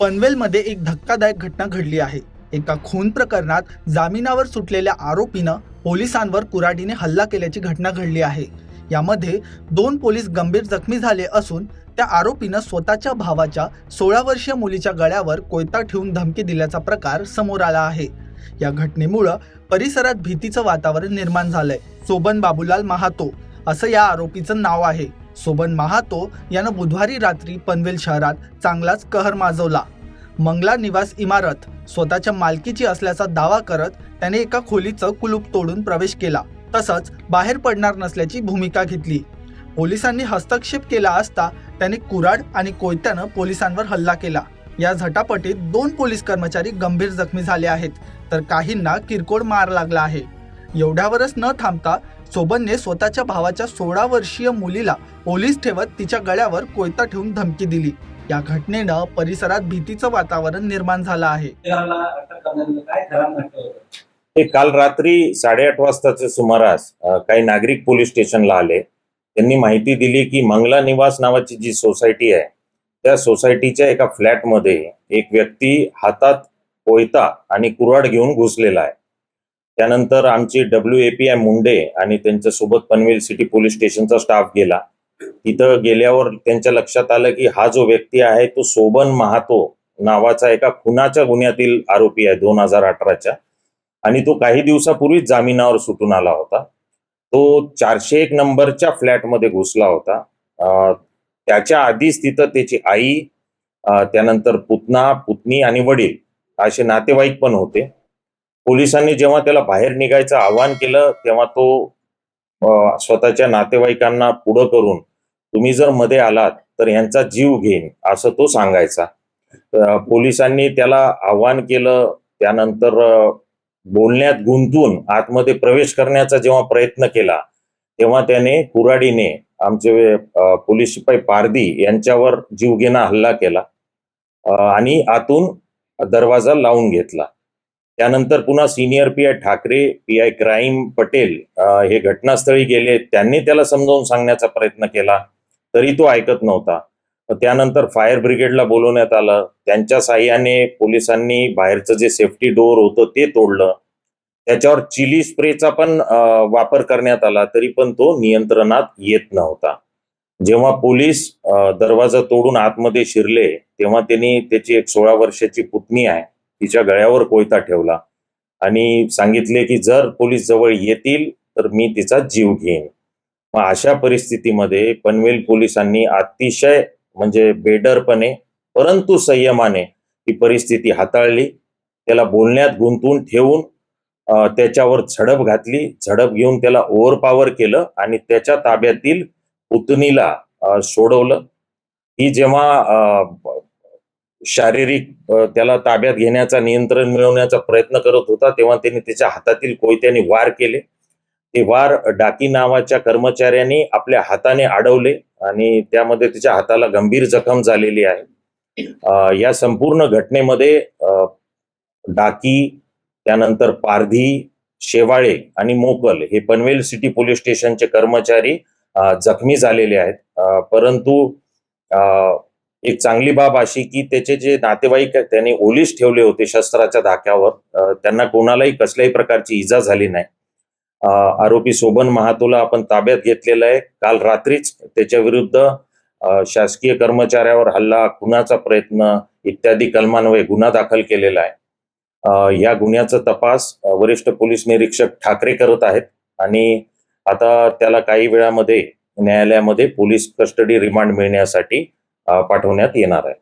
पनवेलमध्ये एक धक्कादायक घटना घडली आहे. एका खून प्रकरणात जामिनावर सुटलेल्या आरोपीनं पोलिसांवर कुराडीने हल्ला केल्याची घटना घडली आहे. यामध्ये दोन पोलीस गंभीर जखमी झाले असून त्या आरोपीनं स्वतःच्या भावाच्या सोळा वर्षीय मुलीच्या गळ्यावर कोयता ठेवून धमकी दिल्याचा प्रकार समोर आला आहे. या घटनेमुळं परिसरात भीतीचं वातावरण निर्माण झालंय. सोबन बाबूलाल महातो. असं या आरोपीचं नाव आहे. सोबन महातो यानं बुधवारी रात्री पनवेल शहरात चांगलाच कहर माजवला. मंगला निवास इमारत स्वतःच्या मालकीची असल्याचा दावा करत त्याने एका खोलीचं कुलूप तोडून प्रवेश केला. तसंच बाहेर पडणार नसल्याची भूमिका घेतली. पोलिसांनी हस्तक्षेप केला असता त्याने कुराड आणि कोयत्यानं पोलिसांवर हल्ला केला. या झटापटीत दोन पोलीस कर्मचारी गंभीर जखमी झाले आहेत. तर काहींना किरकोळ मार लागला आहे. एवढ्यावरच न थांबता सोबनने स्वतःच्या भावाच्या सोळा वर्षीय मुलीला पोलीस ठेवत तिच्या गळ्यावर कोयता ठेवून धमकी दिली. या घटनेनं परिसरात भीतीचं वातावरण निर्माण झालं आहे. काल रात्री साडेआठ वाजताच्या सुमारास काही नागरिक पोलीस स्टेशनला आले. त्यांनी माहिती दिली की मंगला निवास नावाची जी सोसायटी आहे त्या सोसायटीच्या एका फ्लॅटमध्ये एक व्यक्ती हातात कोयता आणि कुऱ्हाड घेऊन घुसलेला आहे. त्यानंतर आमची W A P I Munde आणि त्यांच्यासोबत पनवेल सिटी पोलीस स्टेशनचा स्टाफ गेला. तिथं गेल्यावर त्यांच्या लक्षात आलं की हा जो व्यक्ती आहे तो सोबन महातो नावाचा एका खुनाच्या गुन्ह्यातील आरोपी आहे दोन हजार अठराच्या. आणि तो काही दिवसापूर्वीच जामिनावर सुटून आला होता. तो चारशे एक नंबरच्या फ्लॅटमध्ये घुसला होता. त्याच्या आधीच तिथं त्याची आई त्यानंतर पुतना पुतणी आणि वडील असे नातेवाईक पण होते. पोलिसांनी जेव्हा त्याला बाहेर निघायचं आवाहन केलं तेव्हा तो स्वतःच्या नातेवाईकांना पुढं करून तुम्ही जर मध्ये आलात तर यांचा जीव घेईन असं तो सांगायचा. पोलिसांनी त्याला आव्हान केलं त्यानंतर बोलण्यात गुंतून आतमध्ये प्रवेश करण्याचा जेव्हा प्रयत्न केला तेव्हा त्याने कुऱ्हाडीने आमचे पोलीस शिपाई पारदी यांच्यावर जीवघेणा हल्ला केला आणि आतून दरवाजा लावून घेतला. त्यानंतर पुन्हा senior P I Thackeray P I crime Patel हे घटनास्थळी गेले. त्यांनी त्याला समजावून सांगण्याचा प्रयत्न केला तरी तो ऐकत नव्हता. त्यानंतर फायर ब्रिगेडला बोलवण्यात आलं. त्यांच्या साह्याने पोलिसांनी बाहेरचं जे सेफ्टी डोअर होतं ते तोडलं. त्याच्यावर चिली स्प्रेचा पण वापर करण्यात आला तरी पण तो नियंत्रणात येत नव्हता. जेव्हा पोलीस दरवाजा तोडून आतमध्ये शिरले तेव्हा त्यांनी त्याची एक सोळा वर्षाची पुतणी आहे. तिच्या गळ्यावर कोयता ठेवला. आणि सांगितले की जर पोलीस जवळ येतील तर मी तिचा जीव घेईन. मग अशा परिस्थितीमध्ये पनवेल पोलिसांनी अतिशय म्हणजे बेडरपणे परंतु संयमाने ती परिस्थिती हाताळली. त्याला बोलण्यात गुंतून ठेवून त्याच्यावर झडप घातली. झडप घेऊन त्याला ओव्हरपॉवर केलं आणि त्याच्या ताब्यातील पुतणीला सोडवलं. ही जेव्हा शारीरिक त्याला ताब्यात घेण्याचा नियंत्रण मिळवण्याचा प्रयत्न करत होता तेव्हा त्यांनी त्याच्या हातातील कोयत्याने वार केले. ते वार डाकी नावाच्या कर्मचाऱ्यांनी आपल्या हाताने अडवले आणि त्यामध्ये त्याच्या हाताला गंभीर जखम झालेली आहे. या संपूर्ण घटनेमध्ये डाकी त्यानंतर पारधी शेवाळे आणि मोकल हे पनवेल सिटी पोलीस स्टेशनचे कर्मचारी जखमी झालेले आहेत. परंतु अ, एक चांगली बाब अशी की त्याचे जे नातेवाईक आहेत, त्यांनी ओलीस ठेवले होते शस्त्राच्या धाक्यावर. त्यांना कोणालाही कसल्याही प्रकारची इजा झाली नाही. आरोपी सोबन महातोला आपण ताब्यात घेतलेला आहे. काल रात्रीच त्याच्या विरुद्ध शासकीय कर्मचाऱ्यावर हल्ला खुनाचा प्रयत्न इत्यादी कलमान्वये गुन्हा दाखल केलेला आहे. या गुन्ह्याचा तपास वरिष्ठ पोलीस निरीक्षक ठाकरे करत आहेत आणि आता त्याला काही वेळामध्ये न्यायालयामध्ये पोलीस कस्टडी रिमांड मिळण्यासाठी पाठवण्यात येणार आहे.